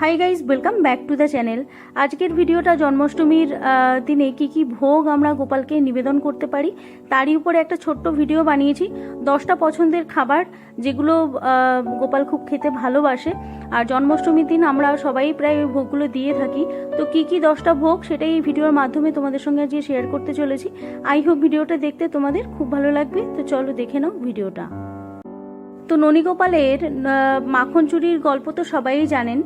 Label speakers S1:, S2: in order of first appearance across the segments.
S1: Hi guys welcome back to the channel আজকের ভিডিওটা জন্মাষ্টমীর দিনে কি কি ভোগ আমরা গোপালকে নিবেদন করতে পারি, তারই উপরে একটা ছোট্ট ভিডিও বানিয়েছি। দশটা পছন্দের খাবার, যেগুলো গোপাল খুব খেতে ভালোবাসে। আর জন্মাষ্টমীর দিন আমরা সবাই প্রায় ভোগগুলো দিয়ে থাকি। তো কি কি দশটা ভোগ, সেটাই এই ভিডিওর মাধ্যমে তোমাদের সঙ্গে আজকে শেয়ার করতে চলেছি। আই হোপ ভিডিওটা দেখতে তোমাদের খুব ভালো লাগবে। তো চলো দেখে নাও ভিডিওটা। তো ননীগোপালের মাখন চুরির গল্প তো সবাই জানেন।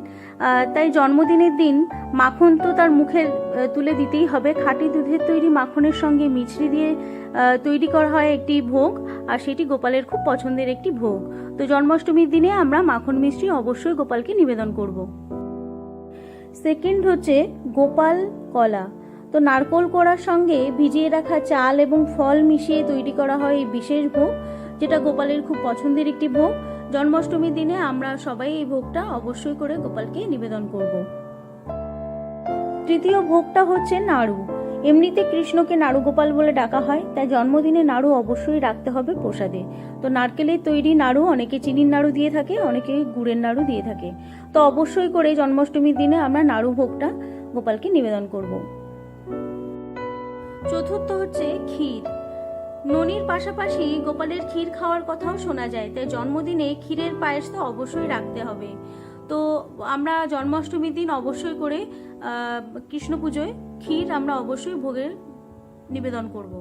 S1: তাই জন্মদিনের দিন মাখন তো তার মুখে তুলে দিতেই হবে। খাঁটি দুধের তৈরি মাখনের সঙ্গে মিছরি দিয়ে তৈরি করা হয় একটি ভোগ, আর সেটি গোপালের খুব পছন্দের একটি ভোগ। তো জন্মাষ্টমীর দিনে আমরা মাখন মিষ্টি অবশ্যই গোপালকে নিবেদন করব। সেকেন্ড হচ্ছে গোপাল কলা। তো নারকোল কোড়ার সঙ্গে ভিজিয়ে রাখা চাল এবং ফল মিশিয়ে তৈরি করা হয় এই বিশেষ ভোগ। যেটা গোপালের খুব পছন্দের একটি ভোগ। জন্মাষ্টমীর দিনে আমরা সবাই এই ভোগটা অবশ্যই করে গোপালকে নিবেদন করব। তৃতীয় ভোগটা হচ্ছে নাড়ু। এমনিতে কৃষ্ণকে নাড়ু গোপাল বলে ডাকা হয়, তাই জন্মদিনে নাড়ু অবশ্যই রাখতে হবে প্রসাদে। তো নারকেলের তৈরি নাড়ু, অনেকে চিনির নাড়ু দিয়ে থাকে, অনেকে গুড়ের নাড়ু দিয়ে থাকে। তো অবশ্যই করে জন্মাষ্টমীর দিনে আমরা নাড়ু ভোগটা গোপালকে নিবেদন করব। চতুর্থ হচ্ছে ক্ষীর। ননির পাশাপাশি গোপালের ক্ষীর খাওয়ার কথাও শোনা যায়, তাই জন্মদিনে ক্ষীরের পায়েস তো অবশ্যই রাখতে হবে। তো আমরা জন্মাষ্টমীর দিন অবশ্যই করে কৃষ্ণ পুজোয় ক্ষীর আমরা অবশ্যই ভোগের নিবেদন করব।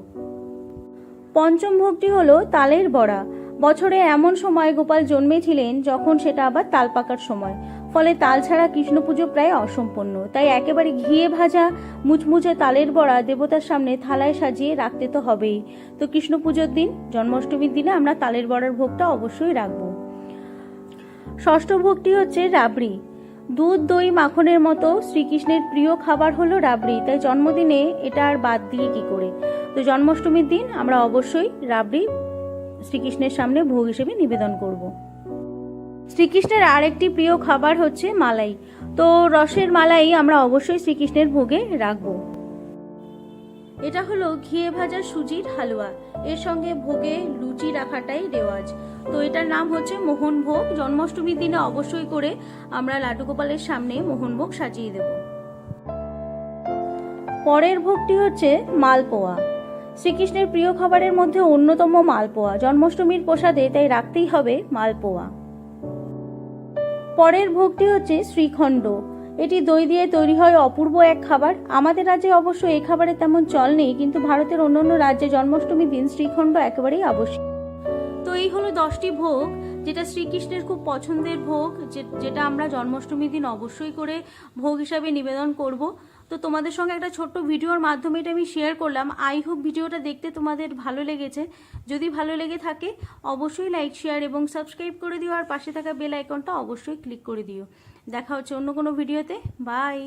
S1: পঞ্চম ভোগটি হলো তালের বড়া। বছরে এমন সময় গোপাল জন্মেছিলেন যখন সেটা আবার তাল পাকার সময়। ফলে তাল ছাড়া কৃষ্ণ পুজো প্রায় অসম্পন্ন তাই একেবারে ঘিয়ে ভাজা, মুচমুচে তালের বড়া দেবতার সামনে থালায় সাজিয়ে রাখতে তো হবেই। তো কৃষ্ণ পুজোর দিন, জন্মাষ্টমীর দিনে আমরা তালের বড়ার ভোগটা অবশ্যই রাখব। ষষ্ঠ ভোগটি হচ্ছে রাবড়ি। দুধ, দই, মাখনের মতো শ্রীকৃষ্ণের প্রিয় খাবার হলো রাবড়ি। তাই জন্মদিনে এটা আর বাদ দিয়ে কি করে? তো জন্মাষ্টমীর দিন আমরা অবশ্যই রাবড়ি শ্রীকৃষ্ণের সামনে ভোগ হিসেবে নিবেদন করব। শ্রীকৃষ্ণের আরেকটি প্রিয় খাবার হচ্ছে মালাই। তো রসের মালাই আমরা অবশ্যই শ্রীকৃষ্ণের ভোগে রাখব। এটা হলো ঘিয়ে ভাজা সুজির হালুয়া। এর সঙ্গে ভোগে লুচি রাখাটাই রেওয়াজ। তো এটার নাম হচ্ছে মোহন ভোগ। জন্মাষ্টমীর দিনে অবশ্যই করে আমরা লাড্ডু গোপালের সামনে মোহন ভোগ সাজিয়ে দেব। পরের ভোগটি হচ্ছে মালপোয়া। শ্রীকৃষ্ণের প্রিয় খাবারের মধ্যে অন্যতম মালপোয়া। জন্মাষ্টমীর প্রসাদে তাই রাখতেই হবে মালপোয়া। পরের ভোগটি হচ্ছে শ্রীখণ্ড। এটি দই দিয়ে তৈরি হয় অপূর্ব এক খাবার। আমাদের রাজ্যে অবশ্য এই খাবারের তেমন চল নেই, কিন্তু ভারতের অন্যান্য রাজ্যে জন্মাষ্টমীর দিন শ্রীখণ্ড একেবারেই আবশ্যক। তো এই হলো দশটি ভোগ, যেটা শ্রীকৃষ্ণের খুব পছন্দের ভোগ যেটা আমরা জন্মাষ্টমীর দিন অবশ্যই করে ভোগ হিসাবে নিবেদন করব। তো তোমাদের সঙ্গে একটা ছোট্ট ভিডিওর মাধ্যমে এটা আমি শেয়ার করলাম। আই হোপ ভিডিওটা দেখতে তোমাদের ভালো লেগেছে। যদি ভালো লেগে থাকে, অবশ্যই লাইক শেয়ার এবং সাবস্ক্রাইব করে দিও আর পাশে থাকা বেল আইকনটা অবশ্যই ক্লিক করে দিও। দেখা হচ্ছে অন্য কোনো ভিডিওতে বাই